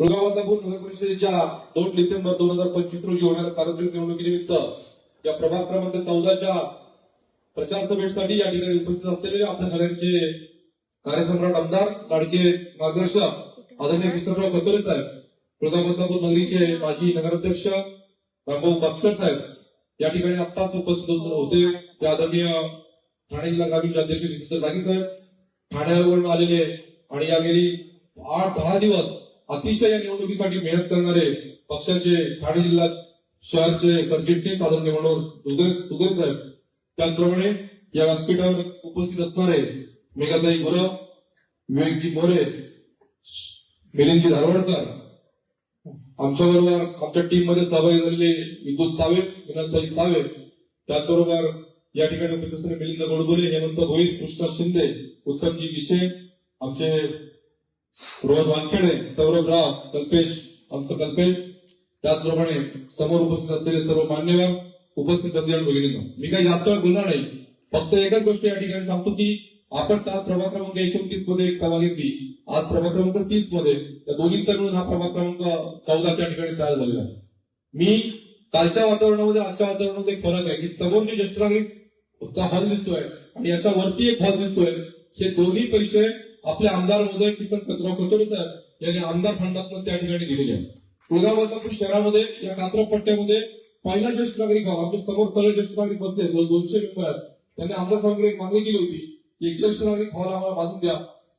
कुळगाव बदलापूर नगर परिषदेच्या दोन डिसेंबर दोन हजार पंचवीस रोजी होणाऱ्या सार्वत्रिक निवडणुकीनिमित्त या प्रभाग क्रमांक चौदाच्या प्रचार सभेसाठी या ठिकाणी उपस्थित असलेले आपल्या सगळ्यांचे कार्यसम्राट आमदार लाडके मार्गदर्शक आदरणीय कृष्णराव कतोरे साहेब कुळगाव बदलापूर नगरीचे माजी नगराध्यक्ष रामभाऊ बास्कर साहेब या ठिकाणी आत्ताच उपस्थित होते ते आदरणीय ठाणे जिल्हा ग्रामीणचे अध्यक्ष जितेंद्र जागी साहेब ठाण्यावरून आलेले आणि या गेली आठ दहा दिवस अतिशय या निवडणुकीसाठी मेहनत करणारे पक्षाचे ठाणे जिल्हा शहरचे सरचिटणीस आदरणीय मनोहर दुगरे साहेब त्याचप्रमाणे या व्यासपीठावर उपस्थित असणारे मेघाताई गुरव विवेकजी मोरे मिलिंदजी धारवाडकर आमच्याबरोबर आमच्या टीममध्ये सहभागी झालेले विद्युत सावे विनालताई सावे त्याचबरोबर या ठिकाणी उपस्थित असणारे मिलिंद गोडबोले हेमंत भोईर कृष्णा शिंदे उत्तमजी विषय आमचे रोहन वानखेडे सौरभ राव कल्पेश आमचं कल्पेश. त्याचप्रमाणे समोर उपस्थित असलेले सर्व मान्यवर उपस्थित बंदी आणि मी काही जास्त वेळ बोलणार नाही. फक्त एकच गोष्ट या ठिकाणी सांगतो की आपण त्या प्रभाग क्रमांक एकोणतीसमध्ये एक सभा घेतली. आज प्रभाग क्रमांक तीसमध्ये त्या दोघींचा मिळून हा प्रभाग क्रमांक चौदा त्या ठिकाणी तयार झालेला आहे. मी कालच्या वातावरणामध्ये आजच्या वातावरणामध्ये एक फरक आहे की समोर जे ज्येष्ठ नागरिक हॉल दिसतोय आणि याच्या वरती एक हॉल दिसतोय. हे दोन्ही परिचय आपले आमदार उदय किसन कचराव कचोरीकर यांनी आमदार फंडातून त्या ठिकाणी दिलेले आहे. कुळगाव बदलापूर शहरामध्ये या कात्रप पट्ट्यामध्ये पहिला ज्येष्ठ नागरिक हॉल आमच्यासमोर सर्व ज्येष्ठ नागरिक बसले दोनशे मेंबर आहेत. त्यांनी आमदार साहेबांकडे एक मागणी केली होती एक ज्येष्ठ नागरिक हॉल आम्हाला बांधून द्या.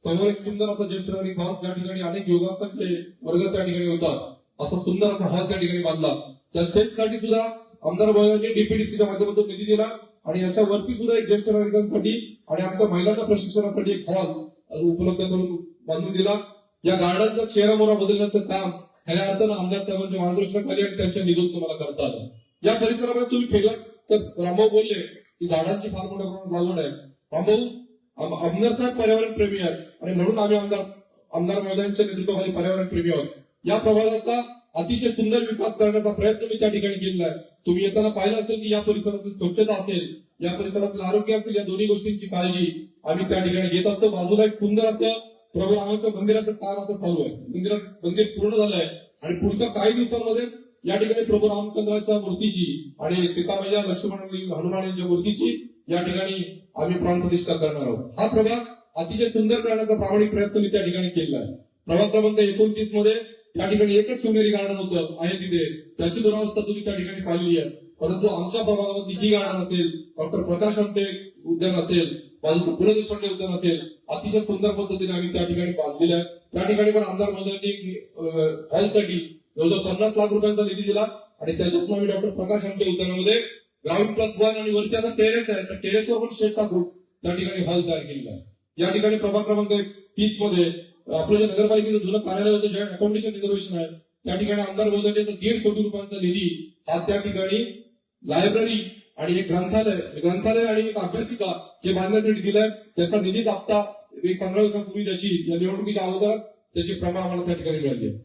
समोर एक सुंदर असा ज्येष्ठ नागरिक हॉल त्या ठिकाणी अनेक योगासनचे वर्ग त्या ठिकाणी होतात. असा सुंदर असा हॉल त्या ठिकाणी बांधला. त्या स्टेजसाठी सुद्धा आमदार भवनाने डीपीडीसीच्या माध्यमातून निधी दिला आणि याच्या वरती सुद्धा एक ज्येष्ठ नागरिकांसाठी आणि आमच्या महिलांच्या प्रशिक्षणासाठी एक हॉल उपलब्ध करून बांधून दिला. या गार्डनचा चेहरामोरा बदलण्याचं काम खऱ्या अर्थानं आमदार साहेबांच्या मार्गदर्शनाखाली आणि त्यांच्या निधून तुम्हाला करता आलं. या परिसरामध्ये तुम्ही फेगला तर रामभाऊ बोलले की झाडांची फार मोठ्या प्रमाणात लागवड आहे. रामभाऊ आमदार साहेब पर्यावरण प्रेमी आहेत आणि म्हणून आम्ही आमदार आमदार महोदयांच्या नेतृत्वाखाली पर्यावरण प्रेमी आहोत. या प्रभागाचा अतिशय सुंदर विकास करण्याचा प्रयत्न मी त्या ठिकाणी केलेला आहे. तुम्ही येताना पाहिलं असेल की या परिसरातील स्वच्छता असेल या परिसरातील आरोग्य असेल या दोन्ही गोष्टींची काळजी आम्ही त्या ठिकाणी घेत असतो. बाजूला एक सुंदर असं प्रभू रामाच्या मंदिराचं काम आता चालू आहे. मंदिराचं मंदिर पूर्ण झालंय आणि पुढच्या काही दिवसांमध्ये या ठिकाणी प्रभू रामचंद्राच्या मूर्तीची आणि सीतामय्या लक्ष्मण आणि हनुमान यांच्या मूर्तीची या ठिकाणी आम्ही प्राणप्रतिष्ठा करणार आहोत. हा प्रभाग अतिशय सुंदर करण्याचा प्रामाणिक प्रयत्न मी त्या ठिकाणी केलेला आहे. प्रभाग क्रमांक एकोणतीसमध्ये त्या ठिकाणी एकच शिवनेरी गार्डन होतं. आहे तिथे. त्याची दुरावस्था तुम्ही त्या ठिकाणी पाहिली आहे. परंतु आमच्या प्रभागामध्ये ही गार्डन असेल डॉक्टर प्रकाश अंते उद्यान असेल. बाजू पु उद्यान असेल. अतिशय सुंदर पद्धतीने आम्ही त्या ठिकाणी बांधलेलं आहे. त्या ठिकाणी पण आमदार महोदयांनी एक हॉलसाठी जवळजवळ पन्नास लाख रुपयांचा निधी दिला. आणि त्याच्यातून आम्ही डॉक्टर प्रकाश आमटे उद्यानामध्ये ग्राउंड प्लस वन आणि वरती आता टेरेस आहे. टेरेसवर पण शेत ग्रुप त्या ठिकाणी हॉल तयार केलेला आहे. या ठिकाणी प्रभाग क्रमांक तीसमध्ये आपलं जे नगरपालिकेचं जुनं कार्यालय होतं जे अकाउंटेशन रिझर्वेशन आहे त्या ठिकाणी आमदार महोदयांनी दीड कोटी रुपयांचा निधी हा त्या ठिकाणी लायब्ररी आणि एक ग्रंथालय ग्रंथालय आणि एक अभ्यासिका हे बांधण्यासाठी दिलंय त्याचा निधी दाखता एक पंधरा दिवसांपूर्वी त्याची या निवडणुकीच्या अगोदर त्याची प्रमाण आम्हाला त्या ठिकाणी मिळाली आहे.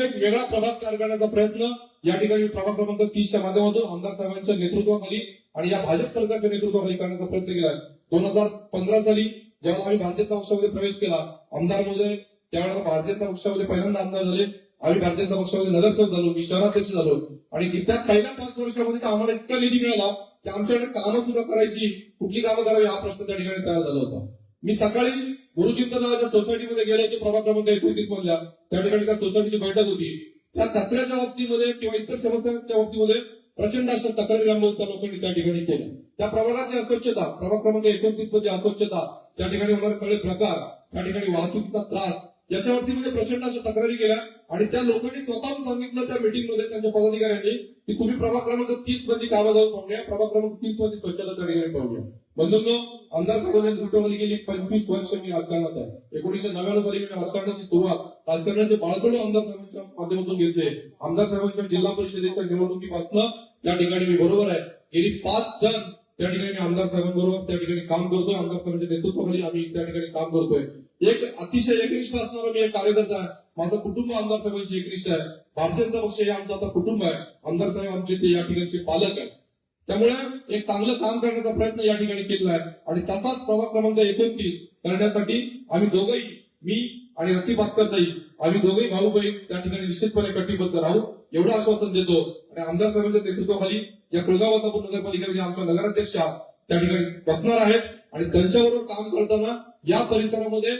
एक वेगळा प्रभाग तयार करण्याचा प्रयत्न या ठिकाणी प्रभाग क्रमांक तीसच्या माध्यमातून आमदार साहेबांच्या नेतृत्वाखाली आणि या भाजप सरकारच्या नेतृत्वाखाली करण्याचा प्रयत्न केला दोन हजार पंधरा साली जेव्हा आम्ही भारतीय जनता पक्षामध्ये प्रवेश केला आमदार म्हणजे महोदय त्यावेळेला भारतीय जनता पक्षामध्ये पहिल्यांदा आमदार झाले आम्ही भारतीय जनता पक्षामध्ये नगरसेवक झालो मी शहराध्यक्ष झालो आणि त्या पहिल्या पाच वर्षामध्ये आम्हाला इतका निधी मिळाला की आमच्याकडे कामं सुद्धा करायची कुठली कामं करावी हा प्रश्न त्या ठिकाणी तयार झाला होता. मी सकाळी गुरुचिंतन नावाच्या सोसायटीमध्ये गेलो होतो प्रभाग क्रमांक एकोणतीस मधल्या. त्या ठिकाणी त्या सोसायटीची बैठक होती. त्या कचऱ्याच्या बाबतीमध्ये किंवा इतर समस्यांच्या बाबतीमध्ये प्रचंड असं तक्रारी रामभाऊच्या लोकांनी त्या ठिकाणी केलं. त्या प्रभागातली अस्वच्छता प्रभाग क्रमांक एकोणतीसमध्ये अस्वच्छता त्या ठिकाणी होणारे सगळे प्रकार त्या ठिकाणी वाहतुकीचा त्रास याच्यावरती म्हणजे प्रचंड अशा तक्रारी केल्या आणि त्या लोकांनी स्वतःहून सांगितलं त्या मीटिंगमध्ये त्यांच्या पदाधिकाऱ्यांनी की तुम्ही प्रभाग क्रमांक तीसमध्ये कामं जाऊन पाहूया. प्रभाग क्रमांक तीसमध्ये स्वच्छता त्या ठिकाणी पाहूया. बंधूंनो आमदार साहेबांनी नेतृत्वाखाली गेली पंचवीस वर्ष मी राजकारणात आहे. एकोणीशे नव्याण्णव साली मी राजकारणाची सुरुवात राजकारणाचे बाळकडू आमदार साहेबांच्या माध्यमातून घेतले. आमदार साहेबांच्या जिल्हा परिषदेच्या निवडणुकीपासून त्या ठिकाणी मी बरोबर आहे. गेली पाच जण त्या ठिकाणी आमदार साहेबांबरोबर त्या ठिकाणी काम करतोय. आमदार साहेबांच्या नेतृत्वाखाली आम्ही त्या ठिकाणी काम करतोय. एक अतिशय एकनिष्ठ असणारा मी एक कार्यकर्ता आहे. माझं कुटुंब आमदार साहेबांशी एकनिष्ठ आहे. भारतीय जनता पक्ष हे आमचं आता कुटुंब आहे. आमदार साहेब आमचे ते या ठिकाणचे पालक आहे त्यामुळे एक चांगलं काम करण्याचा प्रयत्न या ठिकाणी केलेला आहे. आणि त्याचाच प्रभाग क्रमांक एकोणतीस करण्यासाठी आम्ही दोघंही मी आणि रती पातकरताई आम्ही दोघेही भाऊ बहीण त्या ठिकाणी निश्चितपणे कटिबद्ध राहू एवढं आश्वासन देतो. आणि आमदार साहेबांच्या नेतृत्वाखाली या कुळगाव नगरपालिकेमध्ये आमच्या नगराध्यक्षा त्या ठिकाणी बसणार आहेत. आणि त्यांच्याबरोबर काम करताना या परिसरामध्ये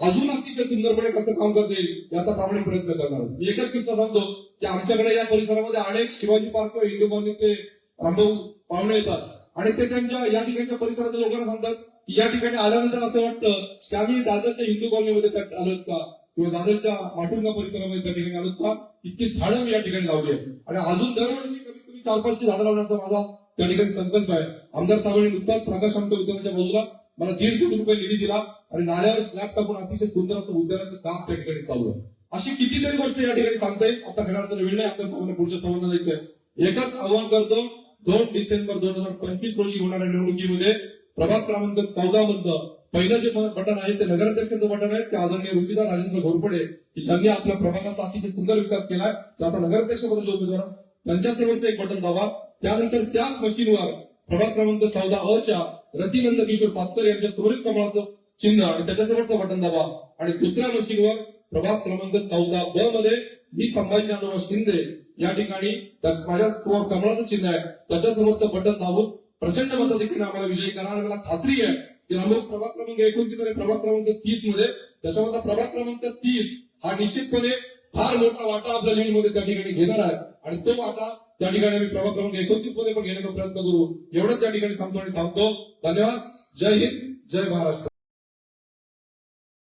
अजून अतिशय सुंदरपणे कसं काम करता येईल याचा प्रामाणिक प्रयत्न करणार मी एकच किस्सा सांगतो की आमच्याकडे या परिसरामध्ये अनेक शिवाजी पार्क हिंदू कॉलनीचे रामभाऊ पाहुणे येतात. आणि ते त्यांच्या या ठिकाणच्या परिसराच्या लोकांना सांगतात की या ठिकाणी आल्यानंतर असं वाटतं की आम्ही दादरच्या हिंदू कॉलनीमध्ये त्या आलोत का? किंवा दादरच्या माटुंगा परिसरामध्ये त्या ठिकाणी आलोत का? इतकी झाडं मी या ठिकाणी लावली आहेत. आणि अजून दरवर्षी कमीत कमी चार पाचशे झाडं लावण्याचा माझा त्या ठिकाणी संकल्प आहे. आमदार साहेबांनी नुकताच प्रकाश आमच्या उद्यानाच्या बाजूला मला दीड कोटी रुपये निधी दिला आणि नाल्यावर स्लॅब टाकून अतिशय सुंदर असं उद्यानाचं काम त्या ठिकाणी चालू आहे. अशी कितीतरी गोष्ट या ठिकाणी सांगता येईल. आता घरात तर वेळ नाही आपल्या सामान्य पुढच्या सर्वांना जायचंय एकच आव्हान करतो दोन डिसेंबर दोन हजार पंचवीस रोजी होणाऱ्या निवडणुकीमध्ये प्रभाग क्रमांक चौदा मधलं पहिलं जे बटन आहे ते नगराध्यक्षाचं बटन आहे. ते आदरणीय रुचिदा राजेंद्र घोरपडे की ज्यांनी आपल्या प्रभागाचा अतिशय सुंदर विकास केलाय. तर आता नगराध्यक्ष पदाचे उमेदवार त्यांच्यासमोरचं एक बटन दावा त्यानंतर त्याच मशीनवर प्रभाग क्रमांक चौदा अ च्या रतिनंद किशोर पातकर यांच्या त्वरित कमळाचं चिन्ह आणि त्याच्यासमोरचं बटन दाबा. आणि दुसऱ्या मशीनवर प्रभाग क्रमांक चौदा ब मध्ये मी संभाजी अनुभव शिंदे या ठिकाणी माझ्या कमळाचं चिन्ह आहे. त्याच्यासमोरचं बटन दाबून प्रचंड मताधिक्याने आम्हाला विजयी करा आणि मला खात्री आहे की रामभाऊ प्रभाग क्रमांक एकोणतीस आणि प्रभाग क्रमांक तीसमध्ये त्याच्यामधला प्रभाग क्रमांक तीस हा निश्चितपणे फार मोठा वाटा आपल्या लीगमध्ये त्या ठिकाणी घेणार आहे. आणि तो वाटा त्या ठिकाणी आम्ही प्रभाग क्रमांक एकोणतीसमध्ये पण घेण्याचा प्रयत्न करू. एवढंच त्या ठिकाणी थांबतो आणि थांबतो. धन्यवाद. जय हिंद. जय महाराष्ट्र.